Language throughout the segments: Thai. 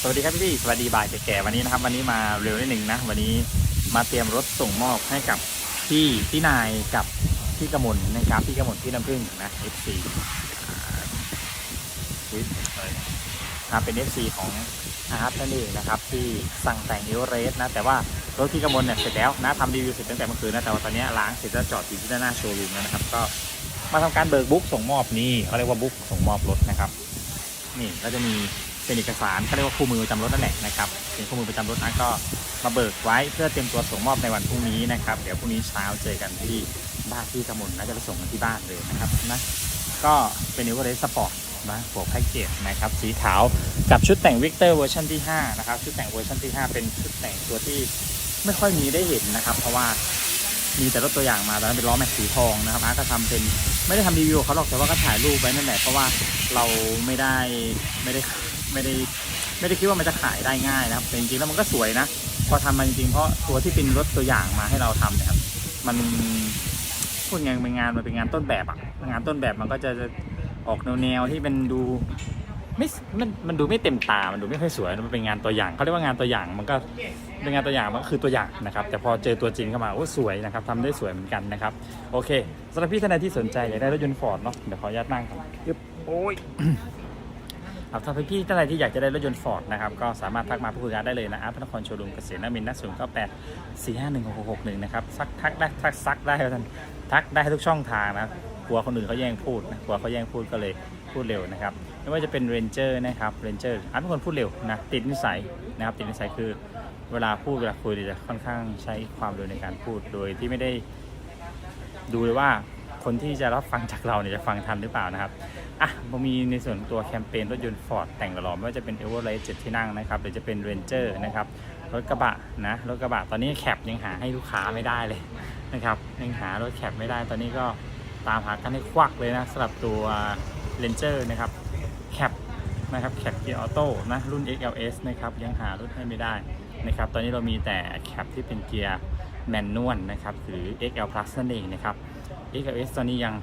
สวัสดีครับพี่สวัสดีบ่ายแก่ๆวันนี้นะครับ วันนี้มาเร็วนิดหนึ่งนะ วันนี้มาเตรียมรถส่งมอบให้กับพี่พี่นายกับพี่กมลนะครับพี่กมลพี่น้ำพึ่งนะ FC อ่าอุ๊ยอะไรเนี่ยอ่าเป็น FC ของอาร์ตนั่นเองนะครับ ที่สั่งแต่งเอเวอเรส์นะ แต่ว่ารถพี่กมลเนี่ยเสร็จแล้วนะทำรีวิวเสร็จตั้งแต่เมื่อคืนนะแต่ว่าตอนนี้ล้างเสร็จแล้วจอดอยู่ที่หน้าโชว์รูมแล้วนะครับ ก็ มาทำการเบิกบุ๊กส่งมอบนี่เขาเรียกว่าบุ๊กส่งมอบรถนะครับ นี่ก็จะมีเป็นเอกสารเขาเรียกว่าคู่มือประจำรถนั่นแหละนะครับเป็นคู่มือประจำรถนั้นก็มาเบิกไว้เพื่อเตรียมตัวส่งมอบในวันพรุ่งนี้นะครับ เดี๋ยวพรุ่งนี้เช้าเจอกันที่บ้านที่กมลนะจะไปส่งกันที่บ้านเลยนะครับนะก็เป็นนิวเรสสปอร์ตนะหัวแพ็กเกจนะครับสีขาวกับชุดแต่งวิกเตอร์เวอร์ชันที่5นะครับชุดแต่งเวอร์ชันที่ 5 เป็นชุดแต่งตัวที่ไม่ค่อยมีได้เห็นนะครับ เพราะว่า มีแต่รถตัวอย่างมาตอนนั้นเป็นล้อแม็กสีทองนะครับอาร์ตก็ทำเป็นไม่ได้ทำรีวิวเขาหรอกแต่ว่าก็ถ่ายรูปไว้นั่นแหละเพราะว่าเราไม่ได้ไม่ได้ไม่ได้ไม่ได้คิดว่ามันจะขายได้ง่ายนะครับแต่จริงๆแล้วมันก็สวยนะ พอทำมาจริงๆเพราะตัวที่เป็นรถตัวอย่างมาให้เราทำนี่ยครับ มันพูดไงเป็นงานมันเป็นงานต้นแบบอะงานต้นแบบมันก็จะออกแนวๆที่เป็นดู ไม่มันมันดูไม่เต็มตา มันดูไม่ค่อยสวย มันเป็นงานตัวอย่างเขาเรียกว่างานตัวอย่าง มันก็เป็นงานตัวอย่าง มันก็คือตัวอย่างนะครับ แต่พอเจอตัวจริงเข้ามา โอ้ สวยนะครับทำได้สวยเหมือนกันนะครับ โอเคสำหรับพี่ท่านใดที่สนใจอยากได้รถยนต์ฟอร์ดเนาะ เดี๋ยวขออนุญาตนั่งก่อนยึบโอ้ยครับถ้าพี่ท่านใดที่อยากจะได้รถยนต์ฟอร์ดนะครับก็สามารถทักมาพูดคุยกันได้เลยนะอาร์ตพระนครโชว์รูมเกษตรนมินทร์นะศูนย์เก้าแปดสี่ห้าหนึ่งหกหกหนึ่งนะครับซักทักได้ทักซักได้ท่านทักได้ทุกช่องทางนะกลัวคนอื่นเขาแย่งพูดนะกลัวเขาแย่งพูดก็เลยพูดเร็วนะครับ ไม่ว่าจะเป็นเรนเจอร์นะครับเรนเจอร์อาร์ตเป็นคนพูดเร็วนะติดนิสัยนะครับติดนิสัยคือเวลาพูดเวลาคุยจะค่อนข้างใช้ความเร็วในการพูดโดยที่ไม่ได้ดูเลยว่าคนที่จะรับฟังจากเราเนี่ยจะฟังทันหรือเปล่านะครับ อะผมมีในส่วนตัวแคมเปญรถยนต์ Ford แต่งหล่อไม่ว่าจะเป็น e v e r e s t 7ที่นั่งนะครับหรือจะเป็น Ranger นะครับรถกระบะนะรถกระบะตอนนี้แคปยังหาให้ลูกค้าไม่ได้เลยนะครับยังหารถแคปไม่ได้ตอนนี้ก็ตามหากันให้ควักเลยนะสำหรับตัว Ranger นะครับ แคปนะครับแคปเกียร์ออโต้นะรุ่น XLS นะครับยังหารถให้ไม่ได้นะครับตอนนี้เรามีแต่แคปที่เป็นเกียร์แมนนวลนะครับหรือ XL Plus นั่นเองนะครับ XLS ตอนนี้ยัง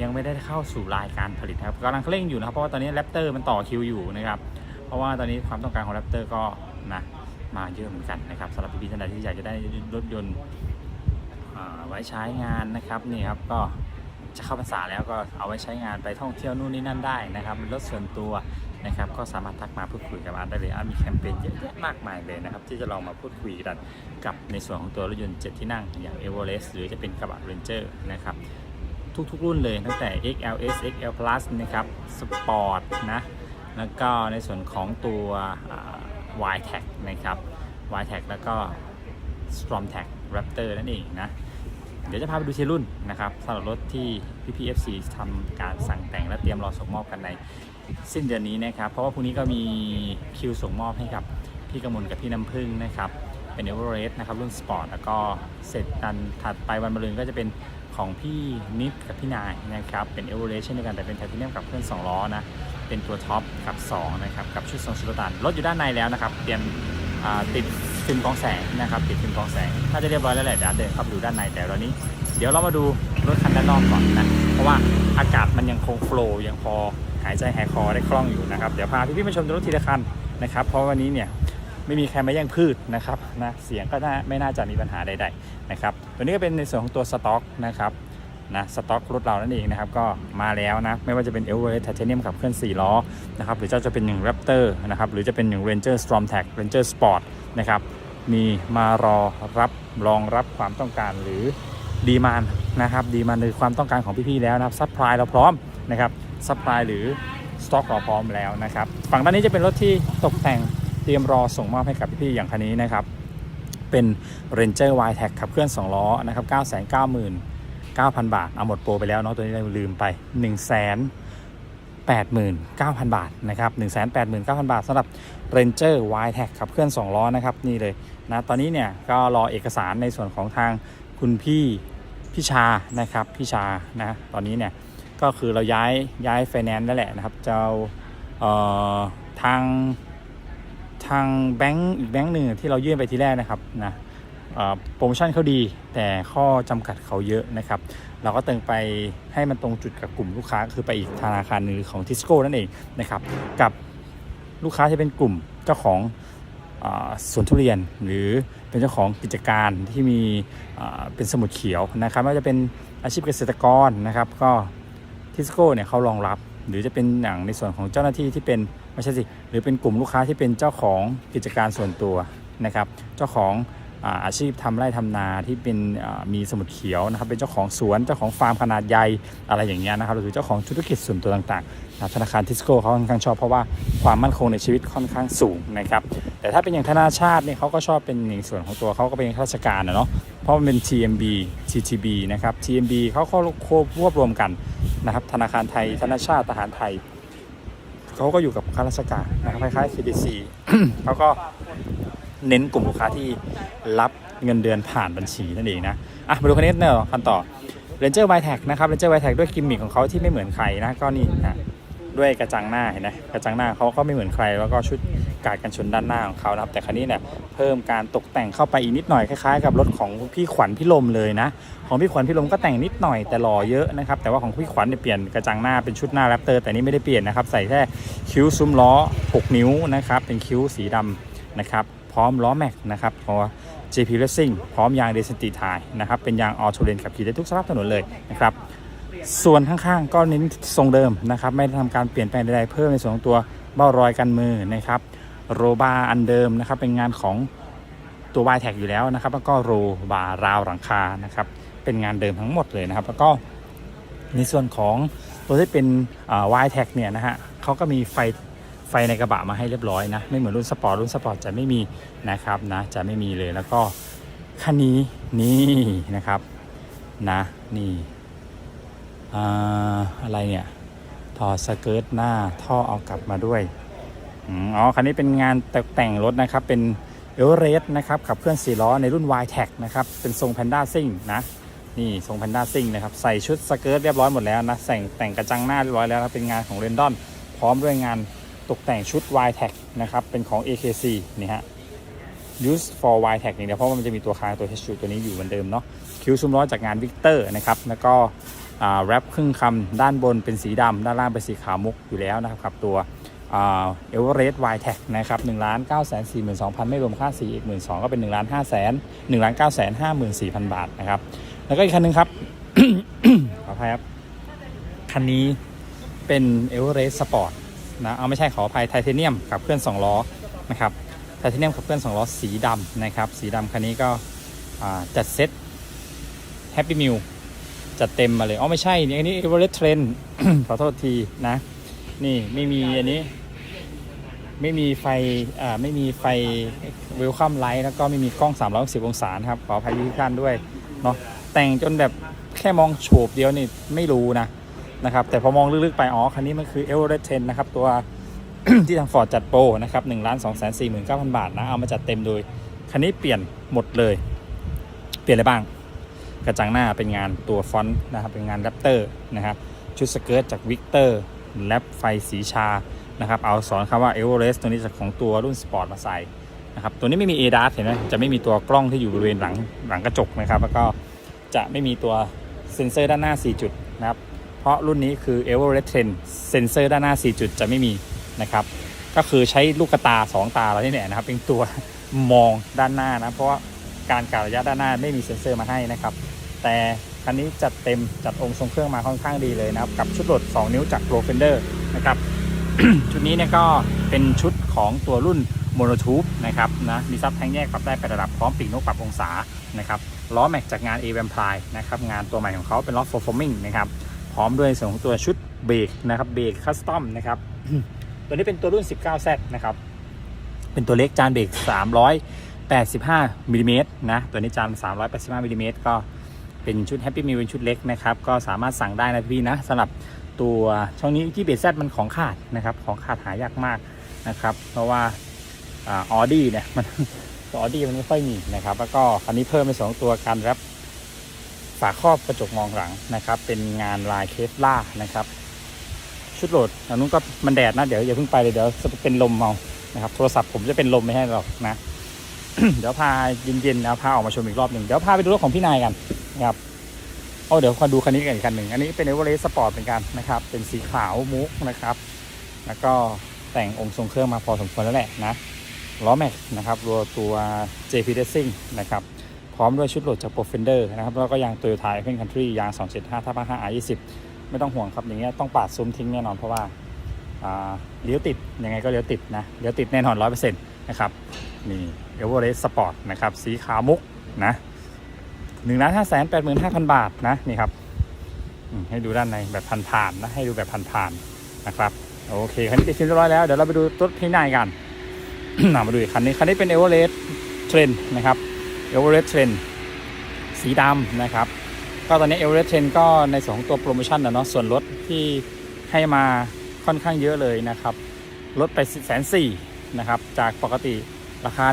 ยังไม่ได้เข้าสู่รายการผลิตครับกำลังเร่งอยู่นะครับเพราะว่าตอนนี้แรปเตอร์มันต่อคิวอยู่นะครับเพราะว่าตอนนี้ความต้องการของแรปเตอร์ก็นะมาเยอะเหมือนกันนะครับสำหรับพี่ๆท่านใดที่อยากจะได้รถยนต์ไว้ใช้งานนะครับนี่ครับก็ จะเข้าพรรษาแล้วก็เอาไว้ใช้งานไปท่องเที่ยวนู่นนี่นั่นได้นะครับรถส่วนตัวนะครับก็สามารถทักมาพูดคุยกับอาร์ตได้เลยอาร์ตมีแคมเปญเยอะแยะมากมายเลยนะครับที่จะลองมาพูดคุยกันกับในส่วนของตัวรถยนต์7ที่นั่งอย่าง e v e r e s t หรือจะเป็นกระบะ Ranger นะครับทุกๆรุ่นเลยตั้งแต่ XLS XL Plus นะครับ Sport นะแล้วก็ในส่วนของตัว Y Tag นะครับ Y Tag แล้วก็ Strom Tag Raptor นั่นเองนะ เดี๋ยวจะพาไปดูทีรุ่นนะครับสำหรับรถที่ PPFC ทำการสั่งแต่งและเตรียมรอส่งมอบกันในสิ้นเดือนนี้นะครับ เพราะว่าพรุ่งนี้ก็มีคิวส่งมอบให้กับพี่กมลกับพี่น้ำพึ่งนะครับ เป็น e v e r e s t นะครับรุ่นสปอร์ตแล้วก็เสร็จกันถัดไปวันมะรืนก็จะเป็นของพี่นิดกับพี่นายนะครับ เป็น e v e r e s t เช่นเดียวกันแต่เป็นไทเทเนียมกับเครื่อง2ล้อนะเป็นตัวท็อปกับ2นะครับกับชุดทรงสุลต่านรถอยู่ด้านในแล้วนะครับเตรียมติด ฟิล์มกองแสงนะครับติดฟิล์มกองแสงน่าจะเรียบร้อยแล้วแหละเดี๋ยวเดินเข้าไปดูด้านในแต่ตอนนี้ เดี๋ยวเรามาดูรถคันด้านนอกก่อนนะเพราะว่าอากาศมันยังคงโฟล์ยังพอหายใจหายคอได้คล่องอยู่นะครับเดี๋ยวพาพี่ๆมาชมรถทีละคันนะครับเพราะวันนี้เนี่ยไม่มีใครมาแย่งพืชนะครับนะเสียงก็น่าไม่น่าจะมีปัญหาใดๆนะครับตัวนี้ก็เป็นในส่วนของตัวสต็อกนะครับ นะสต็อกรถเรานั่นเองนะครับก็มาแล้วนะไม่ว่าจะเป็น e v e r e s t Titanium ขับเคลื่อน 4 ล้อนะครับหรือจะเป็นอย่าง Raptor นะครับหรือจะเป็นอย่าง Ranger Storm Tag Ranger Sport นะครับมีมารอรับรองรับความต้องการหรือดีมานนะครับดีมานคือความต้องการของพี่ๆแล้วนะครับซัพพลายเราพร้อมนะครับซัพพลายหรือสต็อกเราพร้อมแล้วนะครับฝั่งด้านนี้จะเป็นรถที่ตกแต่งเตรียมรอส่งมอบให้กับพี่ๆอย่างคันนี้นะครับเป็น Ranger Y Tech ขับเคลื่อน 2 ล้อนะครับ 9,000 บาท เอาหมดโปรไปแล้วเนาะตัวนี้เราลืมไป 1 0 0 0 0 89,000 บาทนะครับ189,000 บาทสำหรับ Ranger Y Tech ขับเคลื่อน 2 ล้อนะครับนี่เลยนะตอนนี้เนี่ยก็รอเอกสารในส่วนของทางคุณพี่พี่ชานะครับพี่ชานะตอนนี้เนี่ยก็คือเราย้ายย้ายไฟแนนซ์นั่นแหละนะครับจะเอาเอ่อทางทางแบงก์อีกแบงก์หนึ่งที่เรายื่นไปทีแรกนะครับนะ โปรโมชั่นเขาดี แต่ข้อจำกัดเขาเยอะนะครับ เราก็เติมไปให้มันตรงจุดกับกลุ่มลูกค้า คือไปอีกธนาคารหนึ่งของทิสโก้นั่นเองนะครับ กับลูกค้าที่เป็นกลุ่มเจ้าของอสวนทุเรียนหรือเป็นเจ้าของกิจการที่มีเป็นสมุดเขียวนะครับไม่ว่าจะเป็นอาชีพเกษตรกรนะครับ ก็ทิสโก้เนี่ยเขารองรับ หรือจะเป็นอย่างในส่วนของเจ้าหน้าที่ที่เป็นไม่ใช่สิหรือเป็นกลุ่มลูกค้าที่เป็นเจ้าของกิจการส่วนตัวนะครับ เจ้าของ อาชีพทำไร่ทำนาที่เป็นมีสมุดเขียวนะครับเป็นเจ้าของสวนเจ้าของฟาร์มขนาดใหญ่อะไรอย่างเงี้ยนะครับหรือเจ้าของธุรกิจส่วนตัวต่างๆนะธนาคารทิสโก้เขาค่อนข้างชอบเพราะว่าความมั่นคงในชีวิตค่อนข้างสูงนะครับแต่ถ้าเป็นอย่างธนาชาติเนี่ยเขาก็ชอบเป็นในส่วนของตัวเขาก็เป็นข้าราชการนะเนาะเพราะมันเป็น TMB TTB นะครับ TMB เขาเขาควบรวมกันนะครับธนาคารไทยธนาชาติทหารไทยเขาก็อยู่กับข้าราชการนะครับคล้ายๆ CDC เขาก็ เน้นกลุ่มลูกค้าที่รับเงินเดือนผ่านบัญชีนั่นเองนะอะมาดูคันนี้เนอะกันต่อ Ranger w i t e c นะครับ Ranger w i t e c ด้วยกิมมิคของเขาที่ไม่เหมือนใครนะก็นี่นะด้วยกระจังหน้าเห็นไหมกระจังหน้าเขาก็ไม่เหมือนใคร แล้วก็ชุดการกันชนด้านหน้าของเขานะครับ แต่คันนี้เนี่ยเพิ่มการตกแต่งเข้าไปอีกนิดหน่อยคล้ายๆกับรถของพี่ขวัญพี่ลมเลยนะ ของพี่ขวัญพี่ลมก็แต่งนิดหน่อยแต่หล่อเยอะนะครับแต่ว่าของพี่ขวัญเนี่ยเปลี่ยนกระจังหน้าเป็นชุดหน้าแรปเตอร์แต่นี่ไม่ได้เปลี่ยนนะครับใส่แค่คิ้วซุ้มล้อ 6 นิ้วนะครับเป็นคิ้วสีดำนะครับ ร้อมล้อแม็กนะครับของ JP Racing พร้อมยางเดซิตี้ไทยนะครับเป็นยางออโตเลนขับขี่ได้ทุกสภาพถนนเลยนะครับส่วนข้างๆก็เน้นทรงเดิมนะครับไม่ได้ทำการเปลี่ยนแปลงใดๆเพิ่มในส่วนของตัวเบ้ารอยกันมือนะครับโรบาอันเดิมนะครับเป็นงานของตัว y t a g อยู่แล้วนะครับแล้วก็โรบาราวหลังคานะครับเป็นงานเดิมทั้งหมดเลยนะครับ แล้วก็ในส่วนของตัวที่เป็นวายแท็กเนี่ยนะฮะเขาก็มีไฟ ไฟในกระบะมาให้เรียบร้อยนะ ไม่เหมือนรุ่นสปอร์ตรุ่นสปอร์ตจะไม่มีนะครับนะจะไม่มีเลยแล้วก็คันนี้นี่นะครับนะนี่อะไรเนี่ยถอดสเกิร์ตหน้าท่อเอากลับมาด้วยอ๋อคันนี้เป็นงานตกแต่งรถนะครับ เป็นเอเวอเรสต์นะครับขับเคลื่อน4ล้อในรุ่น y t e c นะครับ เป็นทรงแพนด้าซิ่งนะนี่ทรงแพนด้าซิ่งนะครับ ใส่ชุดสเกิร์ตเรียบร้อยหมดแล้วนะแต่งแต่งกระจังหน้าเรียบร้อยแล้วนะเป็นงานของเรนดอน พร้อมด้วยงาน ตกแต่งชุด y t e c นะครับ เป็นของ AKC นี่ฮะ use for y t e c อย่างเดียวเพราะว่ามันจะมีตัวคางตัว h ตัวนี้อยู่เหมือนเดิมเนาะคิ้วซุ้มล้อจากงานวิกเตอร์นะครับ แล้วก็แรปครึ่งคำด้านบนเป็นสีดำด้านล่างเป็นสีขาวมุกอยู่แล้วนะครับกับตัวเอเวอเรสต์วายแท็กนะครับ1ล้าน9 4 2 0 0 0ไม่รวมค่าสีอีก1 2 0 0ก็เป็น1ล้าน5แสน1ล้าน9แสน5 4 0 0 0บาทนะครับ แล้วก็อีกคันหนึงครับ ขออภัยครับ คันนี้เป็นเอเวอเรสต์สปอร์ต นะเอาไม่ใช่ขออภัยไทเทเนียมขับเคลื่อน2ล้อนะครับไทเทเนียมขับเคลื่อน2ล้อสีดำนะครับสีดำคันนี้ก็จัดเซ็ตแฮปปี้มิลจัดเต็มมาเลยอ๋อไม่ใช่นี่อันนี้เอเวอเรสต์เทรนขอโทษทีนะ นี่ไม่มีอันนี้ไม่มีไฟอ่าไม่มีไฟเวลคัมไลท์แล้วก็ไม่มีกล้อง 360 องศาครับขออภัยทุกท่านด้วยเนาะแต่งจนแบบแค่มองโฉบเดียวนี่ไม่รู้นะ นะครับ แต่พอมองลึกๆไป อ๋อ คันนี้มันคือเอเวอเรสต์เทนนะครับ ตัวที่ทางฟอร์ดจัดโปรนะครับ1ล้าน2 4 9 0 0 0บาทนะ เอามาจัดเต็มโดย คันนี้เปลี่ยนหมดเลย เปลี่ยนอะไรบ้าง กระจังหน้าเป็นงานตัวฟอนต์นะครับ เป็นงานแรปเตอร์นะครับ ชุดสเกิร์ตจากวิกเตอร์แรปไฟสีชา นะครับ เอาสอนคำว่าเอเวอเรสต์ตัวนี้จากของตัวรุ่นสปอร์ตมาใส่นะครับ ตัวนี้ไม่มี a d a s เห็นไหมจะไม่มีตัวกล้องที่อยู่บริเวณหลังหลังกระจกนะครับ แล้วก็จะไม่มีตัวเซ็นเซอร์ด้านหน้า 4 จุดนะครับ เพราะรุ่นนี้คือ e v e r e s t 10เซ็นเซอร์ด้านหน้า 4 จุดจะไม่มีนะครับ ก็คือใช้ลูกตา 2 ตาเราที่เนี่ยนะครับ เป็นตัวมองด้านหน้านะ เพราะว่าการกะระยะด้านหน้าไม่มีเซ็นเซอร์มาให้นะครับ แต่คันนี้จัดเต็มจัดองค์ทรงเครื่องมาค่อนข้างดีเลยนะครับ กับชุดโหลด 2 นิ้วจาก Pro Fender นะครับ ชุดนี้เนี่ยก็เป็นชุดของตัวรุ่น Mono Tube นะครับนะมีซับแทงแยกปรับได้ไประดับพร้อมปีกนกปรับองศานะครับล้อแม็กจากงาน a v a m p l y นะครับงานตัวใหม่ของเขาเป็นล้อ Performing นะครับ ร้อมด้วยส่วนของตัวชุดเบรกนะครับเบรกคัสตอมนะครับตัวนี้เป็นตัวรุ่น 19Z นะครับ เป็นตัวเล็กจานเบรก385มิลลิเมตรนะตัวนี้จาน385มิลลิเมตรก็เป็นชุด Happy Meal เป็นชุดเล็กนะครับ ก็สามารถสั่งได้นะพี่นะสำหรับตัวช่องนี้ที่เบสแซมันของขาดนะครับ ของขาดหายากมากนะครับ เพราะว่าออดี้เนี่ยมันออดี้มันไม่ค่อยมีนะครับ แล้วก็คันนี้เพิ่มไปสองตัวการรับ ฝาครอบกระจกมองหลังนะครับ เป็นงานลายเคฟล่านะครับ ชุดโหลดอันนู้นก็มันแดดนะ เดี๋ยวอย่าเพิ่งไปเลยเดี๋ยวจะเป็นลมเอานะครับ โทรศัพท์ผมจะเป็นลมไม่ให้หรอกนะ เดี๋ยวพาเย็นๆนะพาออกมาชมอีกรอบหนึ่งเดี๋ยวพาไปดูรถของพี่นายกันนะครับโอ้เดี๋ยวมาดูคันนี้กันอีกคันหนึ่งอันนี้เป็นเอเวอเรสต์สปอร์ตเหมือนกันนะครับ เป็นสีขาวมุกนะครับ แล้วก็แต่งองค์ทรงเครื่องมาพอสมควรแล้วแหละนะล้อแม็กนะครับรัวตัว JP Racing นะครับ พร้อมด้วยชุดโหลดจาก Profender นะครับแล้วก็ยาง Toyota Open Country ยาง 275ทับ5 R20 ไม่ต้องห่วงครับอย่างเงี้ยต้องปาดซุ้มทิ้งแน่นอนเพราะว่าเลี้ยวติดยังไงก็เลี้ยวติดนะเลี้ยวติดแน่นอน100%นะครับนี่เอเวอเรสต์สปอร์ตนะครับสีขาวมุกนะหนึ่งล้านห้าแสนแปดหมื่นห้าพันบาทนะนี่ครับให้ดูด้านในแบบผ่านๆนะให้ดูแบบผ่านๆนะครับโอเคคันนี้ติดฟิล์มเรียบร้อยแล้วเดี๋ยวเราไปดูรถพี่นายกันมาดูอีกคันนี้คันนี้เป็นเอเวอเรสต์เทรนนะครับ เอเวอเรสต์เทรนสีดำนะครับ ก็ตอนนี้เอเวอเรสต์เทรนก็ในส่วนของตัวโปรโมชั่นนะเนาะส่วนลดที่ให้มาค่อนข้างเยอะเลยนะครับ ลดไปแสนสี่นะครับ จากปกติราคา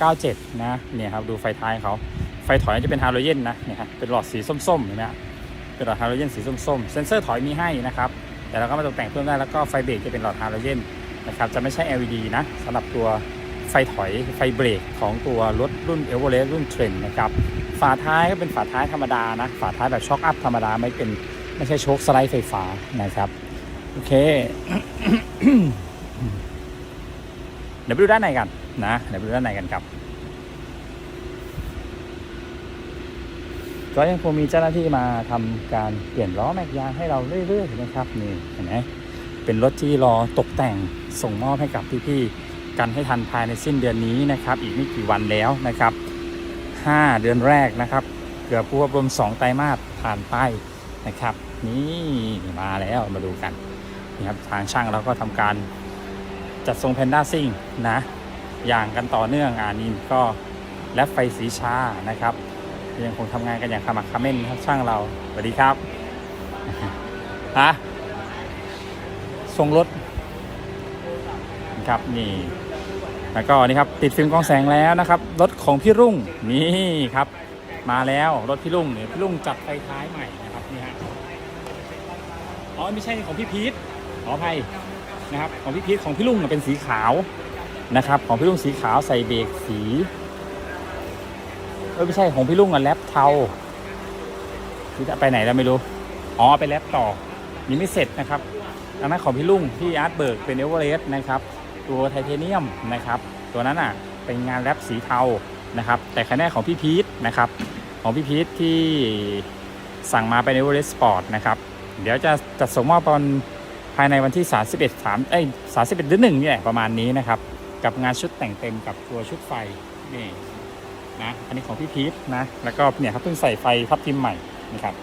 1397 นะเนี่ยครับดูไฟท้ายเขาไฟถอยจะเป็นฮาโลเจนนะเนี่ยครับเป็นหลอดสีส้มๆเห็นไหมเป็นหลอดฮาโลเจนสีส้มๆเซนเซอร์ถอยมีให้นะครับแต่เราก็มาตกแต่งเพิ่มได้แล้วก็ไฟเบรกจะเป็นหลอดฮาโลเจนนะครับจะไม่ใช่ LED นะสำหรับตัว ไฟถอยไฟเบรกของตัวรถรุ่น e v e r e s t รุ่นเทรนนะครับฝาท้ายก็เป็นฝาท้ายธรรมดานะฝาท้ายแบบช็อคอัพธรรมดาไม่เป็นไม่ใช่โชคสไลด์ไฟฟ้านะครับโอเคเดี๋ยวไปดูด้านในกันนะเดี๋ยวไปดูด้านในกันครับก็ยังคงมีเจ้าหน้าที่มาทำการเปลี่ยนล้อแม็กยางให้เราเรื่อยๆนะครับนี่เห็นไหมเป็นรถที่รอตกแต่งส่งมอบให้กับพี่ๆ กันให้ทันภายในสิ้นเดือนนี้นะครับ อีกไม่กี่วันแล้วนะครับ 5 เดือนแรกนะครับ เกือบรวบรวม2 ไตรมาสผ่านไปนะครับ นี่มาแล้วมาดูกันนี่ครับทางช่างเราก็ทำการจัดทรงแพนด้าซิ่งนะ อย่างกันต่อเนื่องอ่านี่ก็แลบไฟสีชานะครับยังคงทำงานกันอย่างขมักเขม้นครับช่างเราสวัสดีครับฮะทรงรถครับนี่ แล้วก็นี่ครับติดฟิล์มกองแสงแล้วนะครับรถของพี่รุ่งนี่ครับ มาแล้วรถพี่รุ่งเนี่ยพี่รุ่งจัดไฟท้ายใหม่นะครับนี่ฮะอ๋อไม่ใช่ของพี่พีทขออภัยนะครับของพี่พีทของพี่ลุงน่ะเป็นสีขาวนะครับ ของพี่ลุงสีขาวใส่เบรกสีเออไม่ใช่ของพี่ลุงอะแรปเทาที่จะไปไหนแล้วไม่รู้อ๋อไปแรปต่อยังไม่เสร็จนะครับอันนั้นของพี่ลุงที่อาร์ตเบิร์กเป็นเอเวอเรสต์นะครับ ตัวไทเทเนียมนะครับ ตัวนั้นอะเป็นงานแรปสีเทานะครับ แต่คะแนนของพี่พีทนะครับ ของพี่พีทที่สั่งมาเป็นเอเวอเรสต์สปอร์ตนะครับ เดี๋ยวจะจัดส่งมอบตอนภายในวันที่ 31 3เอ้ย31หรือ1นี่แหละประมาณนี้นะครับ กับงานชุดแต่งเต็มกับตัวชุดไฟนี่นะอันนี้ของพี่พีทนะแล้วก็เนี่ยครับเพิ่งใส่ไฟทับทิมใหม่นะครับ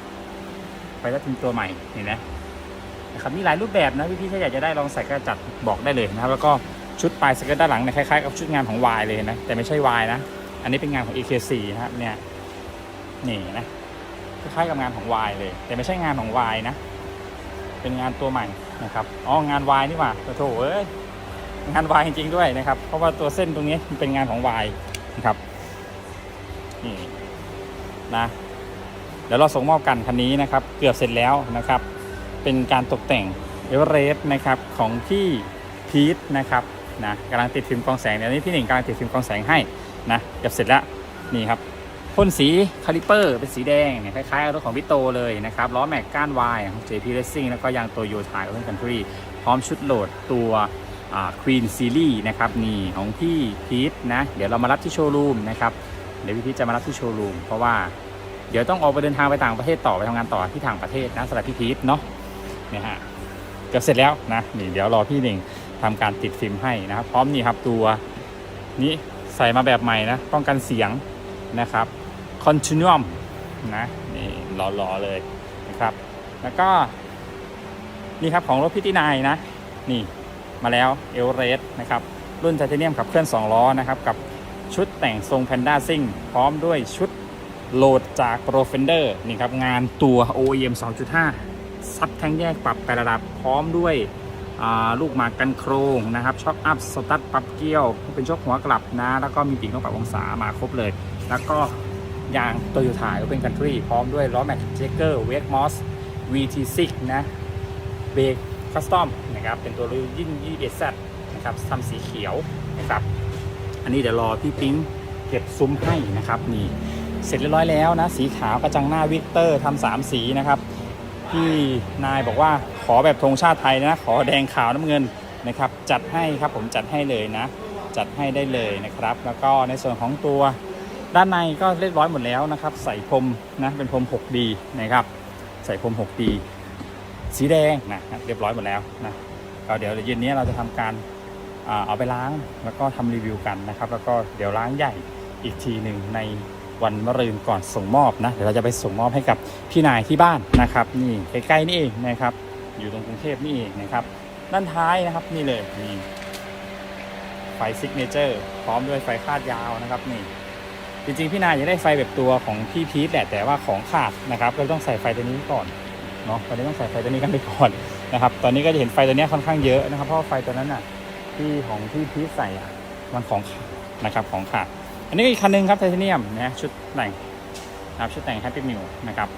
ไฟทับทิมตัวใหม่เห็นไหมนะครับมีหลายรูปแบบนะพี่พี่ถ้าอยากจะได้ลองใส่ก็จัดบอกได้เลยนะครับ แล้วก็ ชุดปลายสเกิร์ตด้านหลังเนี่ยคล้ายๆกับชุดงานของ Y เลยนะ แต่ไม่ใช่ Y นะ อันนี้เป็นงานของ EK4 นะครับเนี่ยนี่นะคล้ายๆกับงานของ Y เลย แต่ไม่ใช่งานของ Y นะ เป็นงานตัวใหม่นะครับอ๋องานวายนี่หว่าโถเอ้ยงานวายจริงๆด้วยนะครับ เพราะว่าตัวเส้นตรงนี้มันเป็นงานของวายนะครับนี่นะเดี๋ยวเราส่งมอบกันคันนี้นะครับ เกือบเสร็จแล้วนะครับ เป็นการตกแต่งเอเวอเรสต์นะครับของพี่พีทนะครับ นะกำลังติดฟิล์มกองแสงเดี๋ยวนี้พี่หนึ่งกำลังติดฟิล์มกองแสงให้นะเกือบเสร็จแล้วนี่ครับพ่นสีคาลิเปอร์เป็นสีแดงเนี่ยคล้ายๆรถของพี่โตเลยนะครับล้อแม็กก้านวายของ JP Racing แล้วก็ยางโตโยธา Open Country พร้อมชุดโหลดตัวควีนซีรีส์นะครับนี่ของพี่พีทนะเดี๋ยวเรามารับที่โชว์รูมนะครับเดี๋ยวพี่พีทจะมารับที่โชว์รูมเพราะว่าเดี๋ยวต้องออกไปเดินทางไปต่างประเทศต่อไปทำงานต่อที่ต่างประเทศนะสำหรับพี่พีทเนาะเนี่ยฮะเกือบเสร็จแล้วนะนี่เดี๋ยวรอพี่หนึ่ง ทำการติดฟิล์มให้นะครับ พร้อมนี่ครับตัวนี้ใส่มาแบบใหม่นะป้องกันเสียงนะครับ Continuum นะนี่หล่อๆเลยนะครับ แล้วก็นี่ครับของรถพิตินายนะ นี่มาแล้วเอลเรสนะครับ รุ่นไทเทเนียมขับเคลื่อน 2 ล้อนะครับ กับชุดแต่งทรงแพนด้าซิ่ง พร้อมด้วยชุดโหลดจาก Pro Fender นี่ครับ งานตัว OEM 2.5 ซับแท่งแยกปรับไประดับพร้อมด้วย ลูกหมากกันโครงนะครับช็อคอัพสตัดปรับเกี้ยว เป็นช็อคหัวกลับนะ แล้วก็มีปีกนกปรับองศามาครบเลย แล้วก็ยางโตโยต้าก็เป็นคันทรีพร้อมด้วยล้อแม็กเจเกอร์เวกมอส VT6 นะเบรกคัสตอมนะครับ เป็นตัวรุ่นยิ่งยี่เอซนะครับทำสีเขียวนะครับ อันนี้เดี๋ยวรอพี่ปิ๊งเก็บซุ้มให้นะครับนี่เสร็จเรียบร้อยแล้วนะ สีขาวกระจังหน้าวิกเตอร์ทำสามสีนะครับพี่นายบอกว่า ขอแบบธงชาติไทยนะ ขอแดงขาวน้ำเงินนะครับ จัดให้ครับผมจัดให้เลยนะ จัดให้ได้เลยนะครับ แล้วก็ในส่วนของตัวด้านในก็เรียบร้อยหมดแล้วนะครับ ใส่พรมนะเป็นพรม 6D นะครับ ใส่พรม 6D สีแดงนะเรียบร้อยหมดแล้วนะก็เดี๋ยวเย็นนี้เราจะทำการเอาไปล้างแล้วก็ทำรีวิวกันนะครับ แล้วก็เดี๋ยวล้างใหญ่อีกทีหนึ่งในวันมะรืนก่อนส่งมอบนะ เดี๋ยวเราจะไปส่งมอบให้กับพี่นายที่บ้านนะครับ นี่ใกล้ๆนี่เองนะครับ อยู่ตรงกรุงเทพนี่เองนะครับ ด้านท้ายนะครับนี่เลยนี่ไฟซิกเนเจอร์พร้อมด้วยไฟคาดยาวนะครับนี่จริงๆ พี่นายอยากได้ไฟแบบตัวของพี่พีทแหละแต่ว่าของขาดนะครับก็ต้องใส่ไฟตัวนี้ก่อนเนาะตอนนี้ต้องใส่ไฟตัวนี้กันไปก่อนนะครับ ตอนนี้ก็จะเห็นไฟตัวนี้ค่อนข้างเยอะนะครับ เพราะไฟตัวนั้นอะที่ของพี่พีทใส่อะมันของขาดนะครับของขาด อันนี้ก็อีกคันหนึงครับไทเทเนียมนะชุดแต่งนะครับชุดแต่งแฮปปี้มิวนะครับ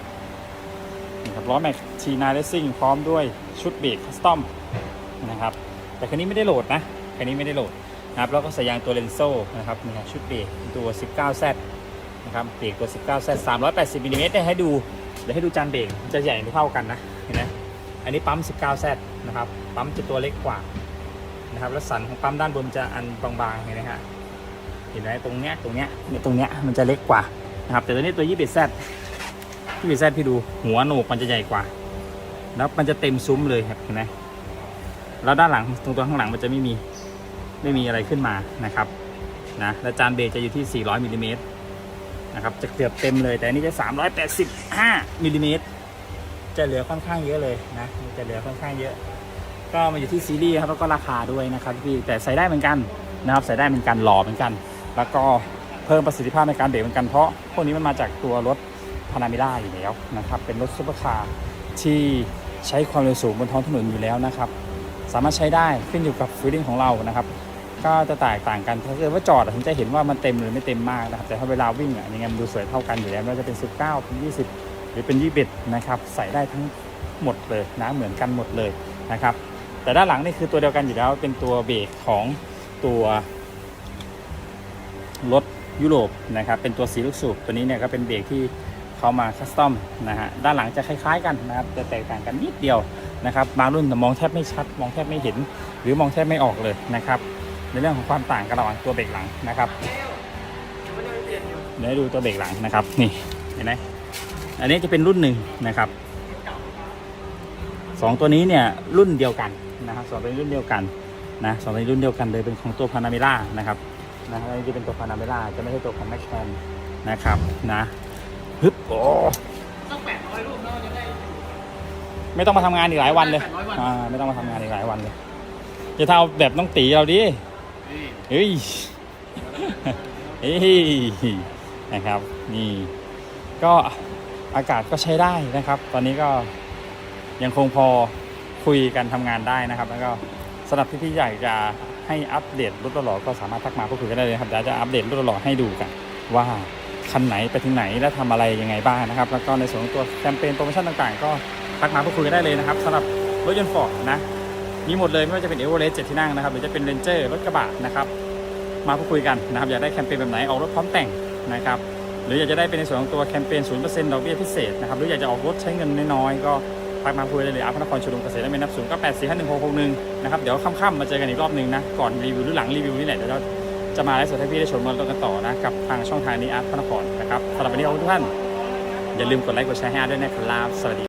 นี่ครับล้อแม็กชีนาเลสซิ่งพร้อมด้วยชุดเบรกคัสตอมนะครับแต่คันนี้ไม่ได้โหลดนะคันนี้ไม่ได้โหลดนะครับแล้วก็สายยางตัวเลนโซ่นะครับนี่ครับชุดเบรกตัว 19Z นะครับเบรกตัว 19Z 380มิลลิเมตรได้ให้ดูเดี๋ยวให้ดูจานเบรกจะใหญ่ไม่เท่ากันนะเห็นไหมอันนี้ปั๊ม 19Z นะครับปั๊มจะตัวเล็กกว่านะครับแล้วสันของปั๊มด้านบนจะอันบางๆเห็นไหมฮะเห็นไหมตรงเนี้ยตรงเนี้ยเนี่ยตรงเนี้ยมันจะเล็กกว่านะครับแต่ตัวนี้ตัว 21Z 21Z พี่ดูหัวโหนกมันจะใหญ่กว่า แล้วมันจะเต็มซุ้มเลยครับเห็นไหมแล้วด้านหลังตรงตัวข้างหลังมันจะไม่มีไม่มีอะไรขึ้นมานะครับนะและจานเบรจะอยู่ที่ 400มิลลิเมตรนะครับจะเกือบเต็มเลย แต่อันนี้จะ 385มิลลิเมตรจะเหลือค่อนข้างเยอะเลยนะจะเหลือค่อนข้างเยอะ ก็มาอยู่ที่ซีรีส์ครับแล้วก็ราคาด้วยนะครับพี่แต่ใส่ได้เหมือนกันนะครับใส่ได้เหมือนกันหล่อเหมือนกัน แล้วก็เพิ่มประสิทธิภาพในการเบรกเหมือนกันเพราะพวกนี้มันมาจากตัวรถ พานามิล่าอยู่แล้วนะครับเป็นรถซุปเปอร์คาร์ที่ใช้ความเร็วสูงบนท้องถนนอยู่แล้วนะครับสามารถใช้ได้ขึ้นอยู่กับฟีลลิ่งของเรานะครับก็จะแตกต่างกันถ้าเกิดว่าจอดอะถึงจะเห็นว่ามันเต็มหรือไม่เต็มมากนะครับแต่ถ้าเวลาวิ่งอะยังไงมันดูสวยเท่ากันอยู่แล้วไม่ว่าจะเป็น 19 เป็น 20 หรือเป็น 21 นะครับใส่ได้ทั้งหมดเลยนะเหมือนกันหมดเลยนะครับแต่ด้านหลังนี่คือตัวเดียวกันอยู่แล้วเป็นตัวเบรกของตัวรถยุโรปนะครับเป็นตัวสีลูกสูบตัวนี้เนี่ยก็เป็นเบรกที่ เขามาคัสตอมนะฮะด้านหลังจะคล้ายๆกันนะครับจะแตกต่างกันนิดเดียวนะครับบางรุ่นมองแทบไม่ชัด มองแทบไม่เห็น หรือมองแทบไม่ออกเลยนะครับในเรื่องของความต่างกันระหว่างตัวเบรกหลังนะครับเดี๋ยวดูตัวเบรกหลังนะครับนี่เห็นไหมอันนี้จะเป็นรุ่นหนึ่งนะครับสองตัวนี้เนี่ยรุ่นเดียวกันนะครับสองตัวนี้รุ่นเดียวกันนะสองตัวนี้รุ่นเดียวกันเลยเป็นของตัวพานาเมล่านะครับนะอันนี้จะเป็นตัวพานาเมล่าจะไม่ใช่ตัวของแมคแคนนะครับนะ ฮึบโอ้ต้องแปดร้อยรูปเนาะจะได้ ไม่ต้องมาทำงานอีกหลายวันเลยแปดร้อยวัน อ่า ไม่ต้องมาทำงานอีกหลายวันเลย จะเท่าแบบน้องตีเราดิ นี่เฮ้ย เฮ้ย นะครับ นี่ ก็อากาศก็ใช้ได้นะครับ ตอนนี้ก็ยังคงพอคุยกันทำงานได้นะครับ แล้วก็สำหรับที่พี่อยากจะให้อัปเดตรถหล่อๆก็สามารถทักมาพูดคุยกันได้เลยครับเดี๋ยวจะอัปเดตรถหล่อๆให้ดูกัน ว่า คันไหนไปถึงไหนและทำอะไรยังไงบ้างนะครับ แล้วก็ในส่วนของตัวแคมเปญโปรโมชั่นต่างๆ ก็ทักมาพูดคุยกันได้เลยนะครับสำหรับรถยนต์ฟอร์ดนะมีหมดเลยไม่ว่าจะเป็นเอเวอเรสต์เจ็ดที่นั่งนะครับหรือจะเป็นเรนเจอร์รถกระบะนะครับมาพูดคุยกันนะครับอยากได้แคมเปญแบบไหนออกรถพร้อมแต่งนะครับหรืออยากจะได้เป็นในส่วนของตัวแคมเปญ0%ดอกเบี้ยพิเศษนะครับหรืออยากจะออกรถใช้เงินน้อยๆก็ทักมาคุยได้เลยอาพนครชุมเกษตรและเมนับศูนย์ก็แปดสี่ห้าหนึ่งหกหกหนึ่งนะครับเดี๋ยวค่ำๆมาเจอกันอีกรอบหนึ่งนะก่อนรีวิวหรือหลังรีวิวนี่แหละเดี๋ยวเรา จะมาไลฟ์สดให้พี่ได้ชมกันต่อนะกับทางช่องทางนี้อาร์ตพนครนะครับสำหรับวันนี้ขอบคุณทุกท่านอย่าลืมกดไลค์กดแชร์ให้อาร์ตด้วยนะครับสวัสดี